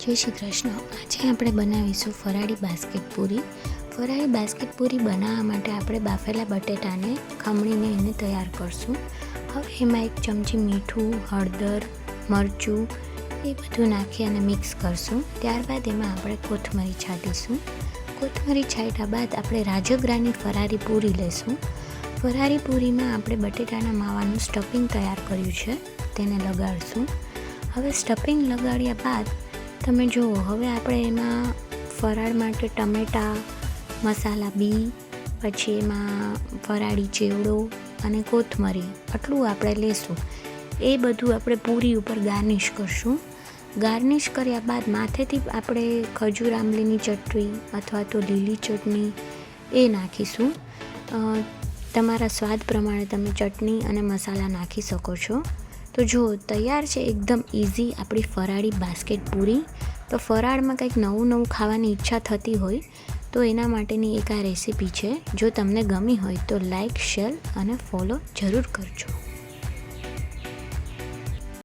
જય શ્રી કૃષ્ણ. આજે આપણે બનાવીશું ફરાળી બાસ્કેટ પૂરી. ફરાળી બાસ્કેટ પૂરી બનાવવા માટે આપણે બાફેલા બટેટાને ખમણીને એને તૈયાર કરશું. હવે એમાં એક ચમચી મીઠું, હળદર, મરચું એ બધું નાખી અને મિક્સ કરશું. ત્યારબાદ એમાં આપણે કોથમરી છાંટીશું. કોથમરી છાંટ્યા બાદ આપણે રાજગરાની ફરારી પૂરી લેશું. ફરારી પૂરીમાં આપણે બટેટાના માવાનું સ્ટફિંગ તૈયાર કર્યું છે. તેને લગાડશું. હવે સ્ટફિંગ લગાડ્યા બાદ તમે જુઓ, હવે આપણે એમાં ફરાળ માટે ટમેટાં, મસાલા બી, પછી એમાં ફરાળી ચેવડો અને કોથમરી, આટલું આપણે લેશું. એ બધું આપણે પૂરી ઉપર ગાર્નિશ કરશું. ગાર્નિશ કર્યા બાદ માથેથી આપણે ખજૂર, આંબલીની ચટણી અથવા તો લીલી ચટણી એ નાખીશું. તમારા સ્વાદ પ્રમાણે તમે ચટણી અને મસાલા નાખી શકો છો. તો જો, તૈયાર છે એકદમ ઇઝી આપણી ફરાળી બાસ્કેટ પૂરી. તો ફરાળમાં કંઈક નવું નવું ખાવાની ઈચ્છા થતી હોય, તો એના માટેની એક આ રેસીપી છે. જો તમને ગમી હોય તો લાઇક શેર અને ફોલો જરૂર કરજો.